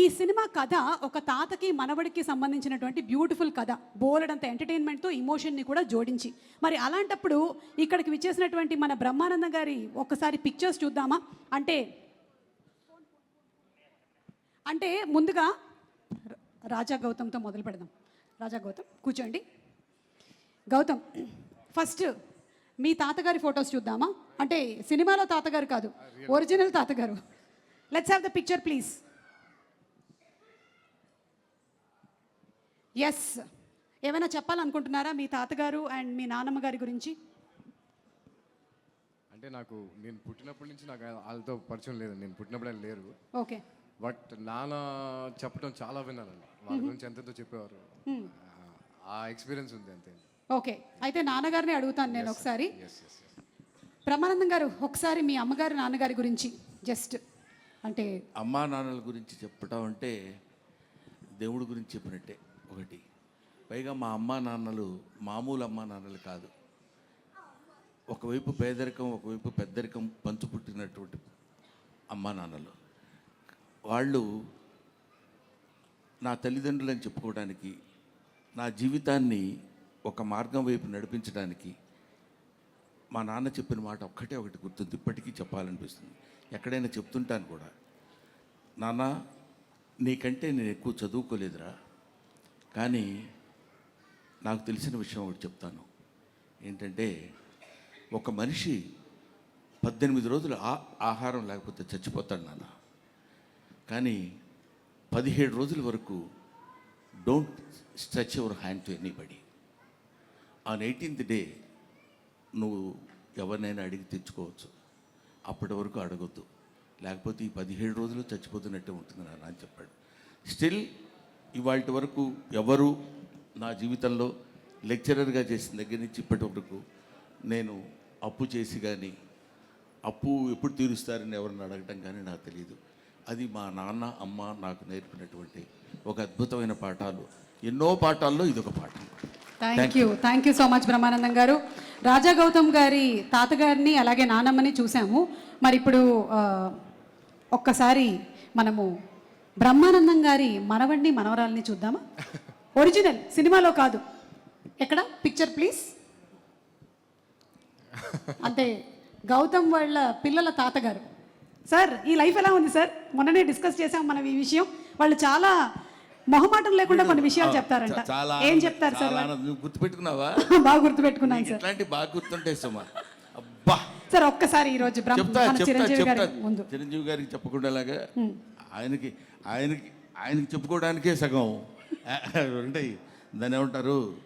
ఈ సినిమా కథ ఒక తాతకి మనవడికి సంబంధించినటువంటి బ్యూటిఫుల్ కథ. బోలెడంత ఎంటర్టైన్మెంట్తో ఇమోషన్ని కూడా జోడించి. మరి అలాంటప్పుడు ఇక్కడికి విచ్చేసినటువంటి మన బ్రహ్మానందం గారి ఒకసారి పిక్చర్స్ చూద్దామా? అంటే అంటే ముందుగా ర- రాజా గౌతమ్తో మొదలు పెడదాం. రాజా గౌతమ్ కూర్చోండి. గౌతమ్ ఫస్ట్ మీ తాతగారి ఫొటోస్ చూద్దామా? అంటే సినిమాలో తాతగారు కాదు ఒరిజినల్ తాతగారు. Let's have the picture please yes ఏమైనా చెప్పాలనుకుంటున్నారా మీ తాతగారు అండ్ మీ నాన్నమ్మ గారి గురించి? అంటే నాకు నేను పుట్టినప్పటి నుంచి నాకు వాళ్ళతో పరిచయం లేదు. నేను పుట్టినప్పుడు ఆయన లేరు. ఓకే. బట్ నాన్న చెప్పడం చాలా విన్నానండి. వాళ్ళ గురించి ఎంతెంతో చెప్పేవారు. ఆ- ఎక్స్పీరియన్స్ ఉంది అంతే. ఓకే. అయితే నాన్నగారిని అడుగుతాను నేను ఒకసారి. బ్రహ్మానందం గారు ఒకసారి మీ అమ్మగారు నాన్నగారి గురించి జస్ట్ అంటే అమ్మా నాన్నల గురించి చెప్పటం అంటే దేవుడి గురించి చెప్పినట్టే. ఒకటి. పైగా మా అమ్మా నాన్నలు మామూలు అమ్మా నాన్నలు కాదు. ఒకవైపు పేదరికం ఒకవైపు పెద్దరికం పంచుపుట్టినటువంటి అమ్మా నాన్నలు. వాళ్ళు నా తల్లిదండ్రులని చెప్పుకోవడానికి నా జీవితాన్ని ఒక మార్గం వైపు నడిపించడానికి మా నాన్న చెప్పిన మాట ఒక్కటే ఒకటి గుర్తుంది. ఇప్పటికీ చెప్పాలనిపిస్తుంది. ఎక్కడైనా చెప్తుంటాను కూడా. నాన్న నీకంటే నేను ఎక్కువ చదువుకోలేదురా. కానీ నాకు తెలిసిన విషయం ఒకటి చెప్తాను. ఏంటంటే ఒక మనిషి పద్దెనిమిది రోజులు ఆ ఆహారం లేకపోతే చచ్చిపోతాడు నాన్న. కానీ పదిహేడు రోజుల వరకు don't stretch your hand to anybody. On eighteenth day నువ్వు ఎవరినైనా అడిగి తెచ్చుకోవచ్చు. అప్పటి వరకు అడగొద్దు. లేకపోతే ఈ పదిహేడు రోజులు చచ్చిపోతున్నట్టే ఉంటుంది నాన్న అని చెప్పాడు. స్టిల్ ఇవాళ వరకు ఎవరు నా జీవితంలో లెక్చరర్గా చేసిన దగ్గర నుంచి ఇప్పటి వరకు నేను అప్పు చేసి కానీ అప్పు ఎప్పుడు తీరుస్తారని ఎవరిని అడగటం కానీ నాకు తెలియదు అది మా నాన్న అమ్మ నాకు నేర్పినటువంటి ఒక అద్భుతమైన పాఠాలు. ఎన్నో పాఠాల్లో ఇదొక పాఠం. Thank you thank you so much Brahmanandam garu. Raja Gautham గారి తాతగారిని అలాగే నానమ్మని చూసాము. మరి ఇప్పుడు ఒక్కసారి మనము బ్రహ్మానందం గారి మనవడిని మనవరాల్ని చూద్దామా? ఒరిజినల్ సినిమాలో కాదు. ఎక్కడ? పిక్చర్ ప్లీజ్ అంటే గౌతమ్ వాళ్ళ పిల్లల తాతగారు. సార్ ఈ లైఫ్ ఎలా ఉంది సార్? మొన్ననే డిస్కస్ చేసాం మనం ఈ విషయం. వాళ్ళు చాలా మొహమాటం లేకుండా కొన్ని విషయాలు చెప్తారంట. ఏం చెప్తారు సార్ గుర్తుపెట్టుకున్నావా? బాగా గుర్తుపెట్టుకున్నాను సార్. ఇట్లాంటి బాగా గుర్తుంటాయి సుమా? అబ్బా! సార్ ఒక్కసారి ఈ రోజు చిరంజీవి గారి ముందు. చిరంజీవి గారికి చెప్పకుండాలాగా ఆయనకి ఆయనకి ఆయనకి చెప్పుకోవడానికే సగం. ఉంటాయి. దాన్ని ఏమంటారు?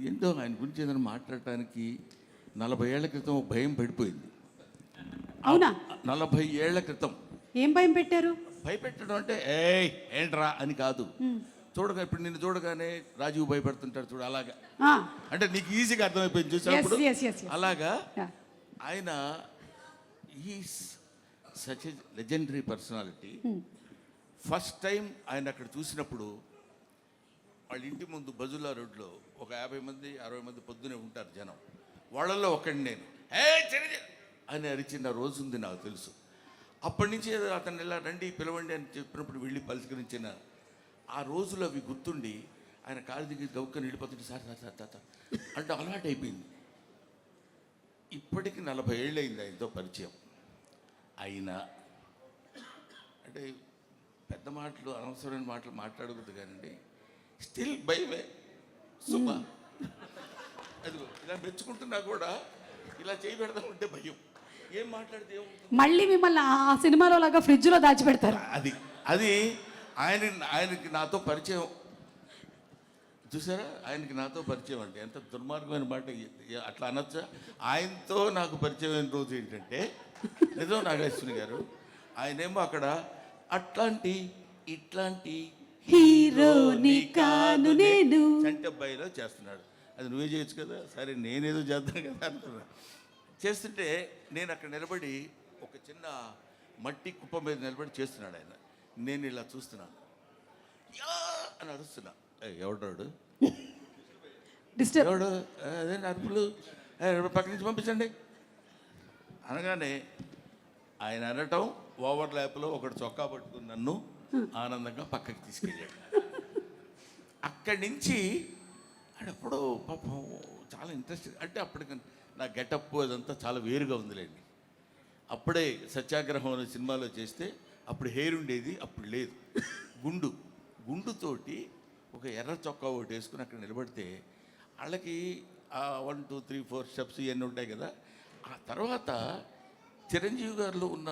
ఏంటో ఆయన గురించి ఏదైనా మాట్లాడటానికి నలభై ఏళ్ళ క్రితం భయం పడిపోయింది. అవునా? నలభై ఏళ్ళ క్రితం. ఏం భయం పెట్టారు? భయపెట్టడం అంటే ఏయ్ ఏంట్రా? అని కాదు. చూడగా ఇప్పుడు నిన్ను చూడగానే రాజీవ్ భయపడుతుంటాడు చూడు అలాగా. అంటే నీకు ఈజీగా అర్థమైపోయింది చూసినప్పుడు. అలాగా. ఆయన ఈ such legendary personality first time ఆయన అక్కడ చూసినప్పుడు వాళ్ళ ఇంటి ముందు బజుల్లా రోడ్లో ఒక యాభై మంది అరవై మంది పొద్దునే ఉంటారు జనం. వాళ్ళల్లో ఒకడిని నేను. ఏ చిరంజీవి అని అరిచిన రోజు ఉంది నాకు తెలుసు. అప్పటి నుంచి ఏదో అతను ఇలా రండి పిలవండి అని చెప్పినప్పుడు వెళ్ళి పలకరించిన ఆ రోజులు అవి గుర్తుండి ఆయన కాలు దిగి గౌక్కని వెళ్ళిపోతుంటే సార్ సార్ సార్ సార్ అంటే అలవాటు అయిపోయింది ఇప్పటికి నలభై ఏళ్ళు అయింది ఆయనతో పరిచయం. అయినా అంటే పెద్ద మాటలు అనవసరమైన మాటలు మాట్లాడకూడదు కానండి. స్టిల్ భయమే సుమా అదిగో ఇలా మెచ్చుకుంటున్నా కూడా ఇలా చేయి పెడదామంటే భయం. ఏం మాట్లాడితే మళ్ళీ మిమ్మల్ని ఆ సినిమాలో లాగా ఫ్రిడ్జ్లో దాచిపెడతారు. అది అది ఆయన ఆయనకి నాతో పరిచయం. చూసారా? ఆయనకి నాతో పరిచయం అంటే ఎంత దుర్మార్గమైన మాట. అట్లా అనొచ్చా? ఆయనతో నాకు పరిచయం అయిన రోజు ఏంటంటే నిజం నాగేశ్వరి గారు ఆయనేమో అక్కడ అట్లాంటి ఇట్లాంటి హీరోని కాను నేను. అబ్బాయిలో చేస్తున్నాడు. అది నువ్వే చేయొచ్చు కదా? సరే నేనేదో చేద్దాను కదా అనుకున్నా. చేస్తుంటే నేను అక్కడ నిలబడి ఒక చిన్న మట్టి కుప్ప మీద నిలబడి చేస్తున్నాడు ఆయన. నేను ఇలా చూస్తున్నాను. యా అని అరుస్తున్నా. "ఏయ్, ఎవడాడు ఎవడు? "ఏ, అదే అరుపులు? "ఏ, పక్క నుంచి పంపించండి. అనగానే ఆయన అనటం ఓవర్ ల్యాప్లో ఒకడు చొక్కా పట్టుకుని నన్ను ఆనందంగా పక్కకి తీసుకెళ్ళాడు. అక్కడి నుంచి ఆడప్పుడు పాపం చాలా ఇంట్రెస్ట్ అంటే అప్పటికి నా గెటప్ అదంతా చాలా వేరుగా ఉందిలేండి. అప్పుడే సత్యాగ్రహం అనే సినిమాలో చేస్తే అప్పుడు హెయిర్ ఉండేది అప్పుడు లేదు. గుండు గుండుతోటి ఒక ఎర్ర చొక్కా ఒకటి వేసుకుని అక్కడ నిలబడితే వాళ్ళకి one two three four steps ఇవన్నీ ఉంటాయి కదా ఆ తర్వాత చిరంజీవి గారిలో ఉన్న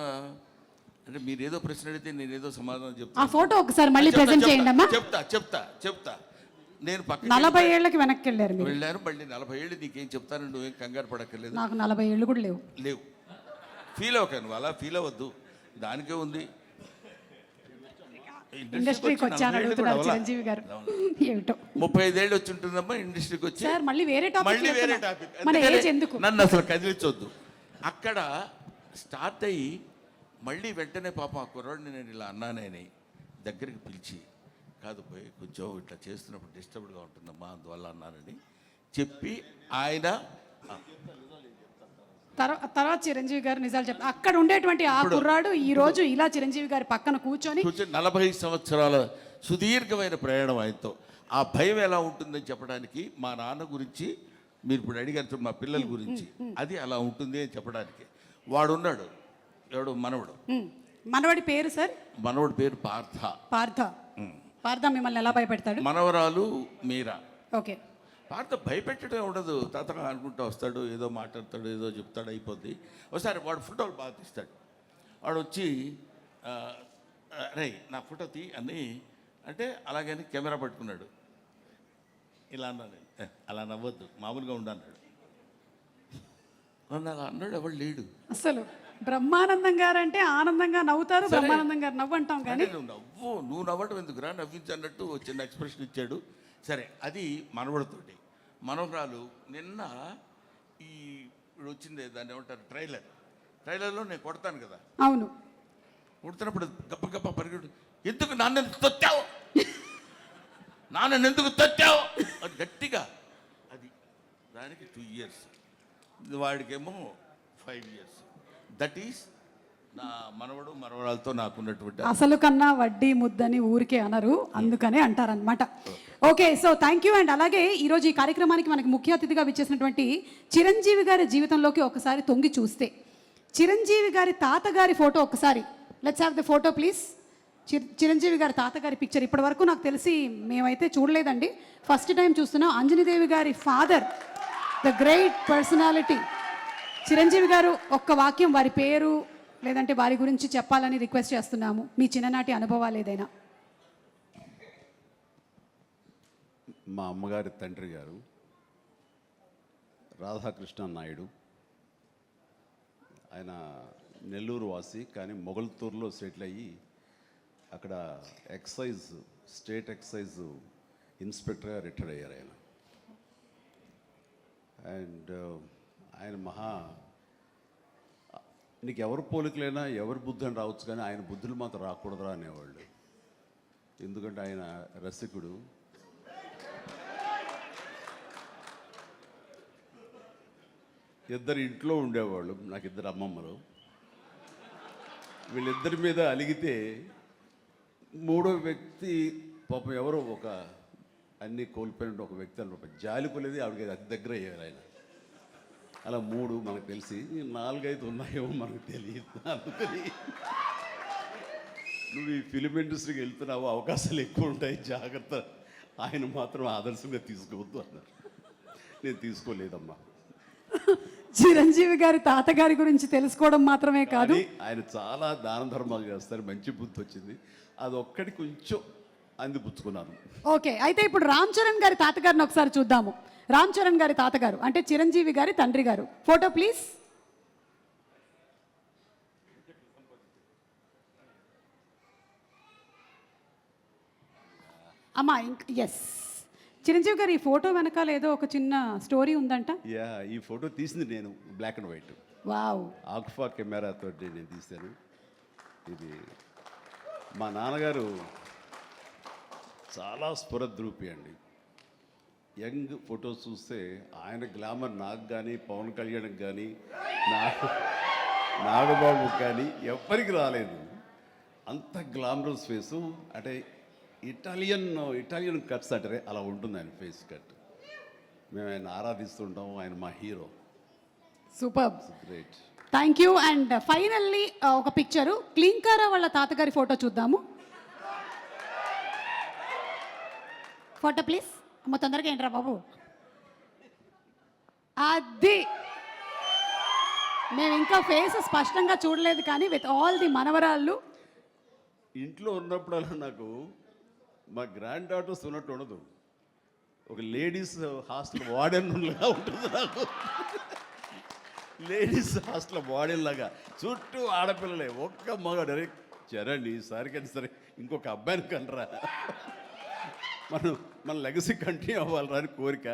అంటే మీరు ఏదో ప్రశ్న అడిగితే నేను ఏదో సమాధానం ఆ చెప్తాను ఫోటో ఒకసారి మళ్ళీ చెప్తా, ప్రెజెంట్ చెప్తా, చేయండి అమ్మా చెప్తా చెప్తా చెప్తా. నేను పక్కకి నలభై ఏళ్ళకి వెనక్కి వెళ్ళారు మీరు. వెళ్ళాను మళ్ళీ నలభై ఏళ్ళు నీకేం చెప్తాను నువ్వేం కంగారు పడక్కర్లేదు. నాకు నలభై ఏళ్ళు కూడా లేవు. లేవు. ఫీల్ అవ్వక నువ్వు అలా ఫీల్ అవ్వద్దు. దానికే ఉంది. ఇండస్ట్రీకి వచ్చి వచ్చాను అడుగుతున్నారు చిరంజీవి గారు. ఏమిటో? ముప్పై ఐదేళ్ళు వచ్చి ఉంటుందమ్మా ఇండస్ట్రీకి వచ్చి. సార్ మళ్ళీ వేరే టాపిక్ మళ్ళీ వేరే. టాపిక్ మన ఏజ్ ఎందుకు? నన్ను అసలు కదిలించొద్దు. అక్కడ స్టార్ట్ అయ్యి మళ్ళీ వెంటనే పాపం ఆ కుర్రాడిని నేను ఇలా అన్నానని దగ్గరికి పిలిచి కాదు పోయి కొంచెం ఇట్లా చేస్తున్నప్పుడు డిస్టర్బ్డ్గా ఉంటుందమ్మా అందువల్ల అన్నానని చెప్పి ఆయన తర్వాత చిరంజీవి గారు నిజాలు చెప్తారు అక్కడ ఉండేటువంటి ఆ కుర్రాడు ఈ రోజు ఇలా చిరంజీవి గారి పక్కన కూర్చొని నలభై సంవత్సరాల సుదీర్ఘమైన ప్రయాణం ఆయనతో. ఆ భయం ఎలా ఉంటుందని చెప్పడానికి మా నాన్న గురించి మీరు ఇప్పుడు అడిగారు మా పిల్లల గురించి. అది అలా ఉంటుంది అని చెప్పడానికి. వాడు ఉన్నాడు ఎవడు? మనవడు. మనవడి పేరు సార్? మనవడి పేరు పార్థ. పార్థ. పార్థ మిమ్మల్ని ఎలా భయపెడతాడు? మనవరాలు మీరా. ఓకే. పార్థ భయపెట్టడం ఉండదు. తాత అనుకుంటూ వస్తాడు ఏదో మాట్లాడతాడు ఏదో చెప్తాడు అయిపోద్ది. ఒకసారి వాడు ఫోటోలు బాగా తీస్తాడు. వాడు వచ్చి రే నా ఫోటో తీ అని అంటే అలాగని కెమెరా పట్టుకున్నాడు. ఇలా అన్నాను. "ఏ, అలా నవ్వద్దు మామూలుగా ఉండన్నాడు నన్ను అలా అన్నాడు ఎవడు లేడు. అసలు బ్రహ్మానందం గారు అంటే ఆనందంగా నవ్వుతారు బ్రహ్మానందం గారు నవ్వు అంటాం కానీ. నువ్వు నవ్వు నువ్వు నవ్వటం ఎందుకురా? నవ్వించన్నట్టు ఓ చిన్న ఎక్స్ప్రెషన్ ఇచ్చాడు. సరే అది మనవడితోటి. మనవరాలు నిన్న ఈ ఇప్పుడు వచ్చింది దాన్ని ఏమంటారు? ట్రైలర్. ట్రైలర్లో నేను కొడతాను కదా. అవును. కొడుతున్నప్పుడు గప్ప గప్ప పరిగెడు ఎందుకు నాన్న తొత్తావు నాన్న ఎందుకు తొత్తావు అది గట్టిగా. అది దానికి టూ ఇయర్స్ వాడికేమో ఫైవ్ ఇయర్స్ దట్ ఈస్ నా మనవడు మనవరాలతో నాకున్నటువంటి అసలు కన్నా వడ్డీ ముద్దని ఊరికే అనరు అందుకనే అంటారనమాట okay so thank you and అలాగే ఈరోజు ఈ కార్యక్రమానికి మనకి ముఖ్య అతిథిగా విచ్చేసినటువంటి చిరంజీవి గారి జీవితంలోకి ఒకసారి తొంగి చూస్తే. చిరంజీవి గారి తాతగారి ఫోటో ఒకసారి. Let's have the photo please Chiranjeevi గారి తాతగారి పిక్చర్ ఇప్పటి వరకు నాకు తెలిసి మేమైతే చూడలేదండి. ఫస్ట్ టైం చూస్తున్నాం అంజనీదేవి గారి father the great personality Chiranjeevi గారు ఒక్క వాక్యం వారి పేరు లేదంటే వారి గురించి చెప్పాలని రిక్వెస్ట్ చేస్తున్నాము. మీ చిన్ననాటి అనుభవాలు ఏదైనా? మా అమ్మగారి తండ్రి గారు రాధాకృష్ణ నాయుడు ఆయన నెల్లూరు వాసి కానీ మొగల్తూరులో సెటిల్ అయ్యి అక్కడ ఎక్సైజ్ స్టేట్ ఎక్సైజ్ ఇన్స్పెక్టర్గా రిటైర్ అయ్యారు ఆయన. అండ్ ఆయన మహా నీకు ఎవరు పోలికలైనా ఎవరి బుద్ధి అని రావచ్చు కానీ ఆయన బుద్ధులు మాత్రం రాకూడదురా అనేవాళ్ళు. ఎందుకంటే ఆయన రసికుడు. ఇద్దరు ఇంట్లో ఉండేవాళ్ళు నాకు ఇద్దరు అమ్మమ్మలు. వీళ్ళిద్దరి మీద అలిగితే మూడో వ్యక్తి పాపం ఎవరో ఒక అన్ని కోల్పోయిన ఒక వ్యక్తి అని ఒక జాలి పోలేదు ఆవిడకి అతి దగ్గర అయ్యారు ఆయన. అలా మూడు మనకు తెలిసి నాలుగైదు ఉన్నాయేమో మనకు తెలియదు అందుకని నువ్వు ఈ ఫిలిం ఇండస్ట్రీకి వెళ్తున్నావు అవకాశాలు ఎక్కువ ఉంటాయి జాగ్రత్త. ఆయన మాత్రం ఆదర్శంగా తీసుకోవద్దు అన్నారు. నేను తీసుకోలేదమ్మా. చిరంజీవి గారి తాతగారి గురించి తెలుసుకోవడం మాత్రమే కాదు. ఆయన చాలా దాన ధర్మాలు చేస్తారు మంచి బుద్ధి వచ్చింది. అది ఒక్కటి కొంచెం అందిపుచ్చుకున్నాను. ఓకే అయితే ఇప్పుడు రామ్ చరణ్ గారి తాతగారిని ఒకసారి చూద్దాము. రామ్ చరణ్ గారి తాతగారు అంటే చిరంజీవి గారి తండ్రి గారు. Photo please. అమ్మా ఎస్ చిరంజీవి గారు ఈ ఫోటో వెనకాల ఏదో ఒక చిన్న స్టోరీ ఉందంట? యా ఈ ఫోటో తీసింది నేను black and white wow Agfa కెమెరాతో నేను తీశాను. ఇది మా నాన్నగారు చాలా స్ఫురద్రూపి అండి. యంగ్ ఫొటోస్ చూస్తే ఆయన గ్లామర్ నాకు కానీ పవన్ కళ్యాణ్కి కానీ నాకు నాగబాబుకి కానీ ఎవ్వరికి రాలేదు. అంత గ్లామరస్ ఫేసు. అంటే ఇటాలియన్ ఇటాలియన్ కట్స్ అంటారే అలా ఉంటుంది ఆయన ఫేస్ కట్. మేము ఆయన ఆరాధిస్తుంటాం ఆయన మా hero. Super. Great thank you and finally ఒక పిక్చరు. క్లీంకారా వాళ్ళ తాతగారి ఫోటో చూద్దాము. Photo please. అమ్మ తొందరగా ఏంట్రా బాబు? అది. మేము ఇంకా ఫేస్ స్పష్టంగా చూడలేదు కానీ విత్ ఆల్ ది మనవరాళ్ళు. ఇంట్లో ఉన్నప్పుడల్లా నాకు మా గ్రాండ్ డాటర్స్ ఉన్నట్టు ఉండదు. ఒక లేడీస్ హాస్టల్ వార్డెన్ లాగా ఉంటుంది నాకు. లేడీస్ హాస్టల్ వార్డెన్ లాగా. చుట్టూ ఆడపిల్లలే. ఒక్క మగ డైరెక్ట్ చరండి ఈసారి కానీ సరే ఇంకొక అబ్బాయిని కనరా. మనం మన లెగసీ కంటిన్యూ అవ్వాలని కోరిక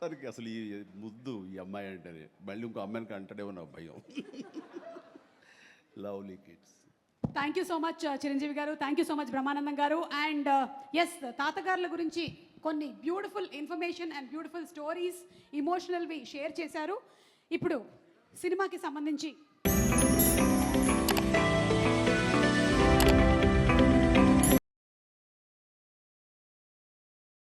తనకి అసలు ఈ ముద్దు ఈ అమ్మాయి అంటేనే. మళ్ళీ ఇంకో అమ్మాయికి కంటాడేమో నా భయం. Lovely kids thank you so much Chiranjeevi garu. Thank you so much Brahmanandam garu. And yes uh, తాతగారుల గురించి కొన్ని beautiful information and beautiful stories ఇమోషనల్వి share చేశారు. ఇప్పుడు సినిమాకి సంబంధించి